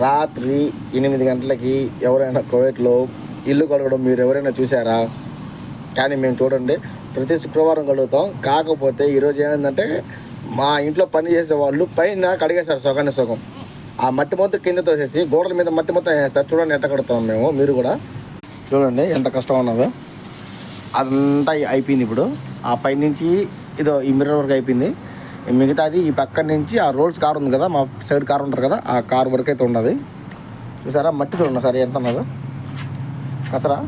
రాత్రి ఎనిమిది గంటలకి ఎవరైనా కోవిడ్లో ఇల్లు కడగడం మీరు ఎవరైనా చూసారా కానీ మేము చూడండి. ప్రతి శుక్రవారం కడుగుతాం. కాకపోతే ఈరోజు ఏమైందంటే మా ఇంట్లో పని చేసే వాళ్ళు పైన కడిగేశారు సుఖాన్ని సుఖం ఆ మట్టి మొత్తం కింద తోసేసి గోడల మీద మట్టి మొత్తం వేస్తారు చూడండి ఎట్ట కడుతాం మేము మీరు కూడా. చూడండి ఎంత కష్టం ఉన్నదో. అదంతా అయిపోయింది ఇప్పుడు. ఆ పైనుంచి ఇదో ఈ మిర్రర్ వరకు అయిపోయింది. మిగతాది ఈ పక్క నుంచి ఆ రోడ్స్ కార్ ఉంది కదా మా సైడ్ కార్ ఉంటుంది కదా ఆ కార్ వరకు అయితే ఉన్నది చూసారా? మట్టి చూడండి సరే ఎంత ఉన్నదో. కసరా?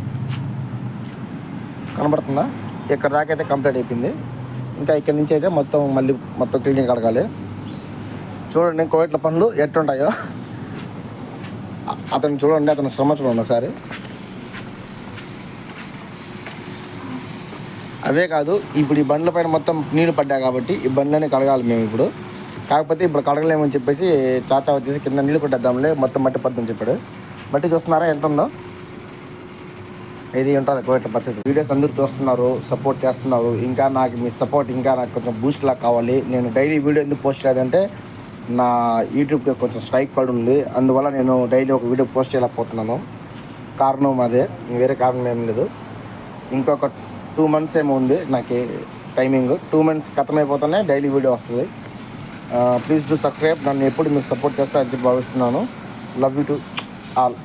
కనబడుతుందా? ఇక్కడ దాకా అయితే కంప్లీట్ అయిపోయింది. ఇంకా ఇక్కడ నుంచి అయితే మొత్తం మళ్ళీ మొత్తం క్లీనింగ్ కడగాలి. చూడండి కోవిట్ల పనులు ఎట్టుంటాయో అతను చూడండి అతను శ్రమ చూడండి ఒకసారి. అవే కాదు ఇప్పుడు ఈ బండ్ల పైన మొత్తం నీళ్ళు పడ్డాయి కాబట్టి ఈ బండ్లని కడగాలి మేము ఇప్పుడు. కాకపోతే ఇప్పుడు కడగలేమని చెప్పేసి చాచా వచ్చేసి కింద నీళ్ళు కొట్టేద్దాంలే మొత్తం మట్టి పద్దని చెప్పాడు. మట్టి చూస్తున్నారా? ఎంత ఉందో? ఇది ఉంటుంది కోవిడ్ పరిస్థితి. వీడియోస్ అందరూ చూస్తున్నారు సపోర్ట్ చేస్తున్నారు. ఇంకా నాకు మీ సపోర్ట్ ఇంకా నాకు కొంచెం బూస్ట్ లాగా కావాలి. నేను డైలీ వీడియో ఎందుకు పోస్ట్ చేయాలంటే నా యూట్యూబ్కి కొంచెం స్ట్రైక్ పడి ఉంది. అందువల్ల నేను డైలీ ఒక వీడియో పోస్ట్ చేయలేకపోతున్నాను. కారణం అదే వేరే కారణం ఏం లేదు. ఇంకొక టూ మంత్స్ ఏమో ఉంది నాకు టైమింగ్. టూ మంత్స్ ఖతమైపోతేనే డైలీ వీడియో వస్తుంది. Please do subscribe. నన్ను ఎప్పుడు మీరు సపోర్ట్ చేస్తారని చెప్పి భావిస్తున్నాను. Love you to all